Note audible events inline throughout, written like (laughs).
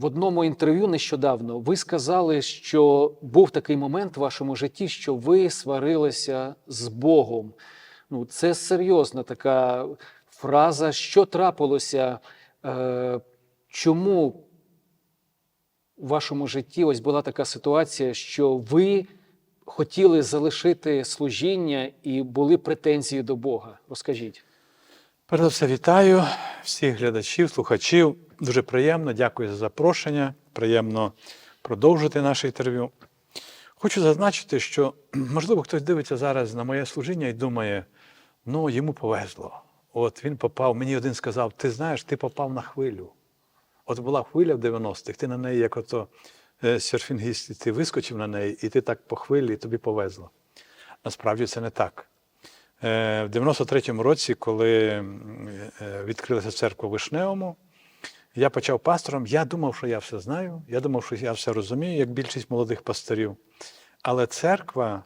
в одному інтерв'ю нещодавно ви сказали, що був такий момент в вашому житті, що ви сварилися з Богом. Ну, це серйозна така фраза. Що трапилося? Е, чому у вашому житті ось була така ситуація, що ви хотіли залишити служіння і були претензії до Бога? Розкажіть. Перш все, вітаю всіх глядачів, слухачів. Дуже приємно, дякую за запрошення. Приємно продовжити наше інтерв'ю. Хочу зазначити, що, (clears throat) можливо, хтось дивиться зараз на моє служіння і думає, ну, йому повезло. От він попав, мені один сказав, ти знаєш, ти попав на хвилю. От була хвиля в 90-х, ти на неї, як ото е, серфінгіст, ти вискочив на неї, і ти так по хвилі, і тобі повезло. Насправді це не так. Е, В 93-му році, коли е, відкрилася церква в Вишневому, я почав пастором. Я думав, що я все знаю, я думав, що я все розумію, як більшість молодих пасторів. Але церква,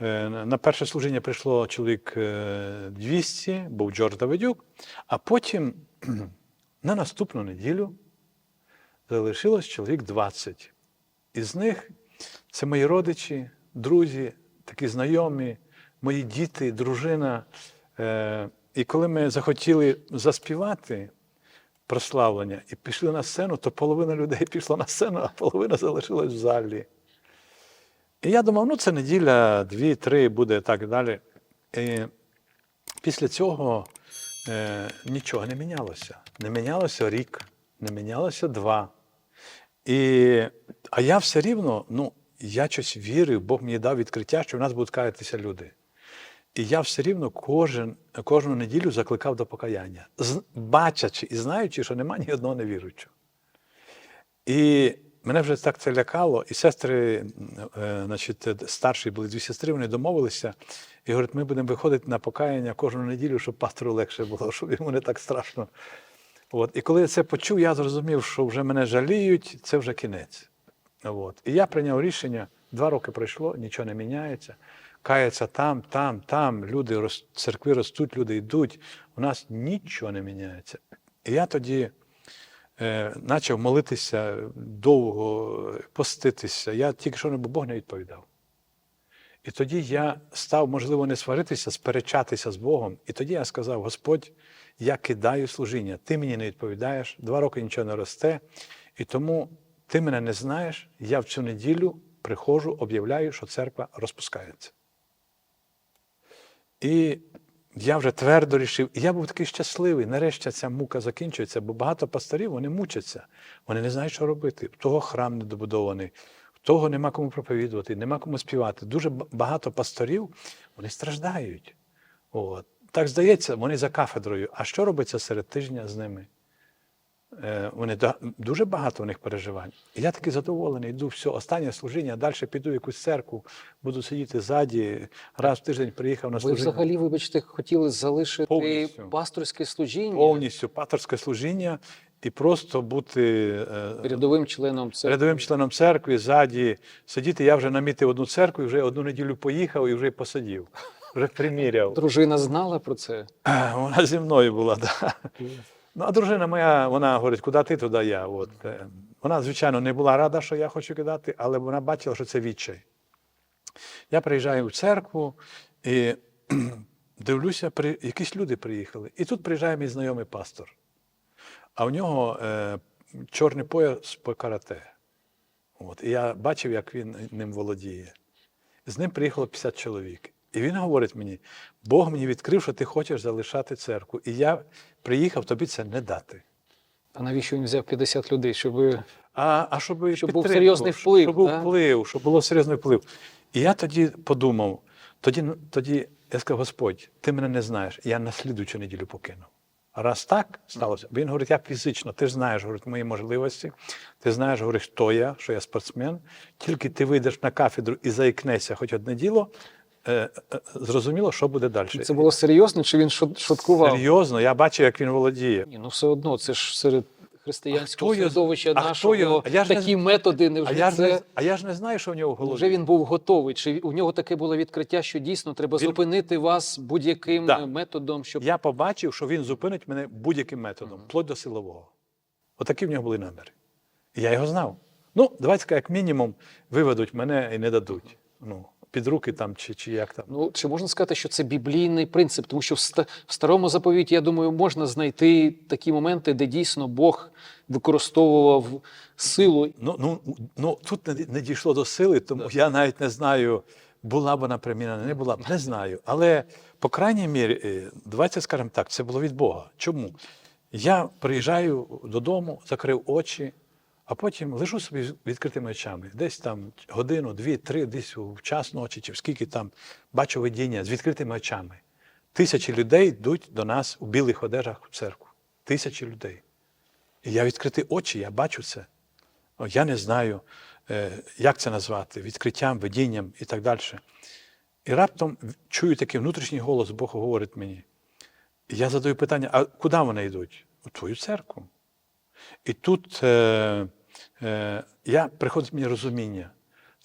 е, на перше служіння прийшло чоловік е, 200, був Джордж Давидюк, а потім (clears throat) на наступну неділю залишилось чоловік 20. Із них це мої родичі, друзі, такі знайомі, мої діти, дружина. Е, І коли ми захотіли заспівати прославлення і пішли на сцену, то половина людей (laughs) пішла на сцену, а половина залишилась в залі. І я думав, ну це неділя, дві, три буде так далі. І після цього е, нічого не мінялося. Не мінялося рік, не мінялося два. І, а я все рівно, ну, я щось вірив, Бог мені дав відкриття, що в нас будуть каятися люди. І я все рівно кожен, кожну неділю закликав до покаяння, бачачи і знаючи, що нема ні одного невіруючого. І мене вже так це лякало, і сестри, е, значить, старші були дві сестри, вони домовилися і говорять, ми будемо виходити на покаяння кожну неділю, щоб пастору легше було, (laughs) щоб йому не так страшно. От. І коли я це почув, я зрозумів, що вже мене жаліють, це вже кінець. От. І я прийняв рішення, два роки пройшло, нічого не міняється. Кається там, там, там, люди, церкви ростуть, люди йдуть. У нас нічого не міняється. І я тоді е, почав молитися довго, поститися. Я тільки що не Бог не відповідав. І тоді я став, можливо, не сваритися, сперечатися з Богом. І тоді я сказав: Господь, я кидаю служіння, ти мені не відповідаєш, два роки нічого не росте, і тому ти мене не знаєш. Я в цю неділю приходжу, об'являю, що церква розпускається. І я вже твердо рішив, і я був такий щасливий. Нарешті ця мука закінчується, бо багато пасторів вони мучаться, вони не знають, що робити. В того храм недобудований, в того нема кому проповідувати, нема кому співати. Дуже багато пасторів вони страждають. От. Так здається, вони за кафедрою. А що робиться серед тижня з ними? Е, Вони дуже багато у них переживань. І я такий задоволений, йду все, останнє служіння, далі піду в якусь церкву, буду сидіти ззаді, раз в тиждень приїхав на Ви взагалі, вибачте, хотіли залишити Повністю. пасторське служіння повністю паторське служіння і просто бути е, рядовим членом церкви. рядовим членом церкви, ззаді сидіти. Я вже намітив одну церкву, і вже одну неділю поїхав і вже й посидів. Вже приміряв. Дружина знала про це. Вона зі мною була, да. Ну, а дружина моя, вона говорить, куди ти, туди я. От. е, Вона, звичайно, не була рада, що я хочу кидати, але вона бачила, що це відчай. Я приїжджаю в церкву і (clears throat) дивлюся, при... якісь люди приїхали. І тут приїжджає мій знайомий пастор. А в нього е, чорний пояс по карате. От. І я бачив, як він ним володіє. З ним приїхало 50 чоловік. І він говорить мені: Бог мені відкрив, що ти хочеш залишати церкву. І я приїхав тобі це не дати. А навіщо він взяв 50 людей, щоб А, а щоб, Щоб був серйозний вплив, Щоб був вплив, щоб було серйозний вплив. І я тоді подумав, тоді, тоді я сказав, Господь, ти мене не знаєш, я на слідуючу неділю покинув. Раз так сталося, він говорить, я фізично, ти ж знаєш говорить, мої можливості, ти знаєш, говорить, хто я, що я спортсмен. Тільки ти вийдеш на кафедру і заікнешся хоч одне діло, зрозуміло, що буде далі. це було серйозно, чи він шут- шуткував? Серйозно, я бачив, як він володіє. Ні, ну все одно, це ж серед християнського А середовища а нашого його- а я ж не такі методи невже А я, ж це... не, а я ж не знаю, що в нього в голові. Вже він був готовий. Чи у нього таке було відкриття, що дійсно треба Він- зупинити вас будь-яким Да. е, методом, щоб Я побачив, що він зупинить мене будь-яким методом, вплоть до силового. Отакі в нього були наміри. І я його знав. Ну, давайте як мінімум, виведуть мене і не дадуть. Ну, під руки там чи, чи як там. Ну, чи можна сказати, що це біблійний принцип? Тому що в, ста- в старому заповіті, я думаю, можна знайти такі моменти, де дійсно Бог використовував силу. Ну, ну, ну тут не, не дійшло до сили, тому я навіть не знаю, була б вона приміна, не була б, не знаю. Але, по крайній мірі, е, давайте скажемо так, це було від Бога. Чому? Я приїжджаю додому, закрив очі, а потім лежу собі з відкритими очами. Десь там годину, дві, три, десь в час ночі, чи в скільки там бачу видіння з відкритими очами. Тисячі людей йдуть до нас у білих одежах в церкву. Тисячі людей. І я відкрити очі, я бачу це. Я не знаю, е, як це назвати, відкриттям, видінням і так далі. І раптом чую такий внутрішній голос, Бог говорить мені. Я задаю питання: а куди вони йдуть? У твою церкву. І тут е, я, приходить мені розуміння.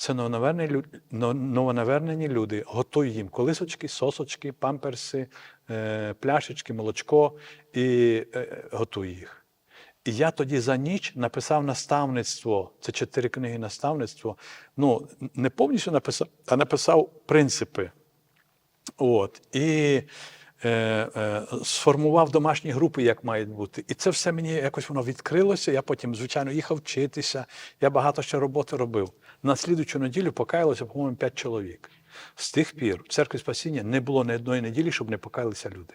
Це новонавернені, люди. Готуй їм колисочки, сосочки, памперси, е, пляшечки, молочко і е, готуй їх. І я тоді за ніч написав наставництво. Це чотири книги наставництво. Ну, не повністю написав, а написав принципи. От. І е, е, сформував домашні групи, як мають бути. І це все мені якось воно відкрилося. Я потім, звичайно, їхав вчитися. Я багато ще роботи робив. На слідучу неділю покаялося, по-моєму, п'ять чоловік. З тих пір в церкві спасіння не було ні одної неділі, щоб не покаялися люди.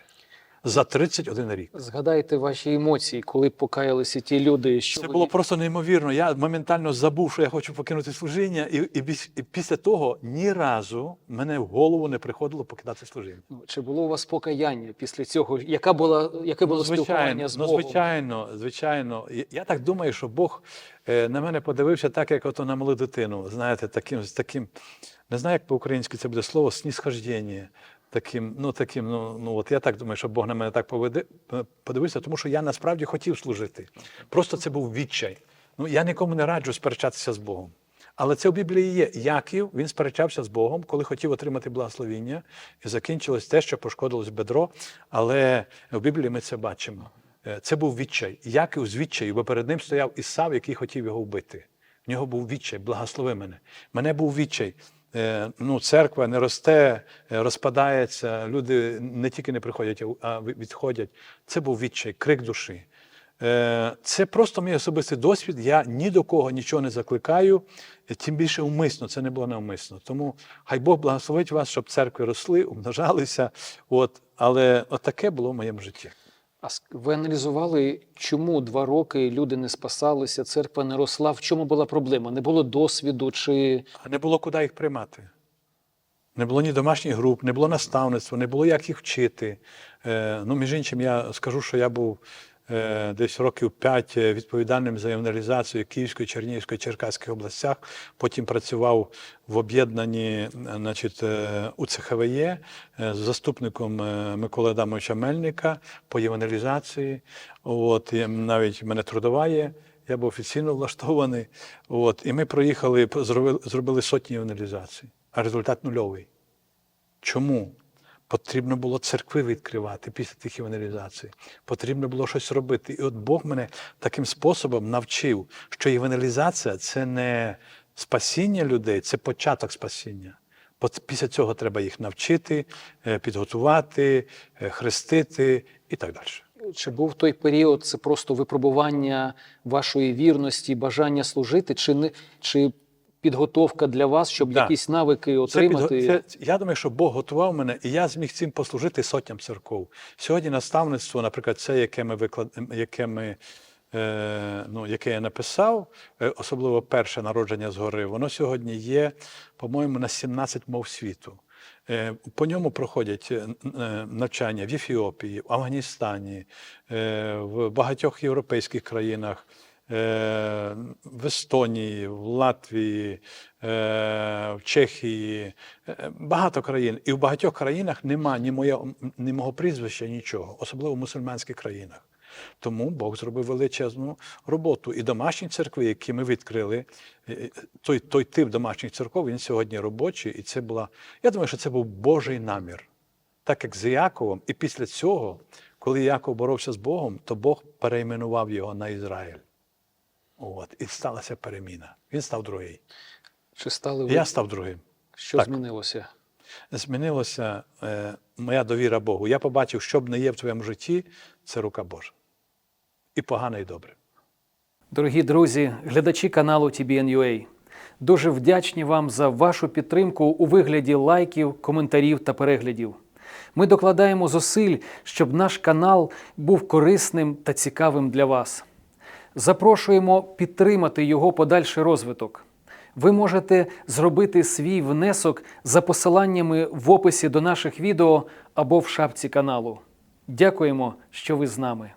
За 31 рік. Згадайте ваші емоції, коли покаялися ті люди, що Це ви- було просто неймовірно. Я моментально забув, що я хочу покинути служіння, і, і, і після того ні разу мене в голову не приходило покидати служіння. Ну, Чи було у вас покаяння після цього? Яка була, яке було спілкування з ну, звичайно, звичайно. Я- Я так думаю, що Бог е, на мене подивився так, як ото на малу дитину. Знаєте, таким, з таким, не знаю, як по-українськи це буде слово, снісхождення. Таким, ну таким, ну, ну от я так думаю, що Бог на мене так поведе, подивився, тому що я насправді хотів служити. Просто це був відчай. Ну я нікому не раджу сперечатися з Богом. Але це в Біблії є. Яків він сперечався з Богом, коли хотів отримати благословіння, і закінчилось те, що пошкодилось бедро. Але в Біблії ми це бачимо. Е, Це був відчай. Яків з відчаю, бо перед ним стояв Ісав, який хотів його вбити. В нього був відчай, благослови мене. Мене був відчай. Е, Ну, церква не росте, е, розпадається, люди не тільки не приходять, а відходять. Це був відчай, крик душі. Е, Це просто мій особистий досвід. Я ні до кого нічого не закликаю, тим більше умисно, це не було навмисно. Тому хай Бог благословить вас, щоб церкви росли, умножалися. От, але от таке було в моєму житті. А ви аналізували, чому два роки люди не спасалися, церква не росла? В чому була проблема? Не було досвіду чи А не було куди їх приймати. Не було ні домашніх груп, не було наставництва, не було як їх вчити. Е, ну, між іншим, я скажу, що я був десь років п'ять е, відповідальним за евангелізацію Київської, Чернігівської, Черкаської областях. Потім працював в об'єднанні е, значить, е, УЦХВЄ е, з заступником е, Миколи Адамовича Мельника по евангелізації. От, навіть мене трудова є. Я був офіційно влаштований. От, і ми проїхали, зробили, зробили сотні евангелізацій, а результат нульовий. Чому? Потрібно було церкви відкривати після тих евангелізацій. Потрібно було щось робити. І от Бог мене таким способом навчив, що евангелізація це не спасіння людей, це початок спасіння. Після цього треба їх навчити, е, підготувати, е, хрестити і так далі. чи був той період це просто випробування вашої вірності, бажання служити, чи не чи підготовка для вас, щоб Да. якісь навики отримати? підго- це, я думаю, що Бог готував мене, і я зміг цим послужити сотням церков. Сьогодні наставництво, наприклад, це, яке ми виклад... яке ми. е, Ну, яке я написав, е, особливо перше народження згори, воно сьогодні є, по-моєму, на 17 мов світу. Е, По ньому проходять навчання в Ефіопії, в Афганістані, в багатьох європейських країнах, в Естонії, в Латвії, е, в Чехії, е, багато країн. І в багатьох країнах нема ні, ні мого прізвища, нічого, особливо в мусульманських країнах. Тому Бог зробив величезну роботу. І домашні церкви, які ми відкрили, е, той, той тип домашніх церков, він сьогодні робочий. І це була, я думаю, що це був Божий намір. Так як з Яковом, і після цього, коли Яков боровся з Богом, то Бог перейменував його на Ізраїль. От, і сталася переміна. Він став другий. Чи стали ви? Я став другим. Що так. змінилося? Змінилася е, моя довіра Богу. Я побачив, що б не є в твоєму житті, це рука Божа. І погане, і добре. Дорогі друзі, глядачі каналу TBN.UA, дуже вдячні вам за вашу підтримку у вигляді лайків, коментарів та переглядів. Ми докладаємо зусиль, щоб наш канал був корисним та цікавим для вас. Запрошуємо підтримати його подальший розвиток. Ви можете зробити свій внесок за посиланнями в описі до наших відео або в шапці каналу. Дякуємо, що ви з нами.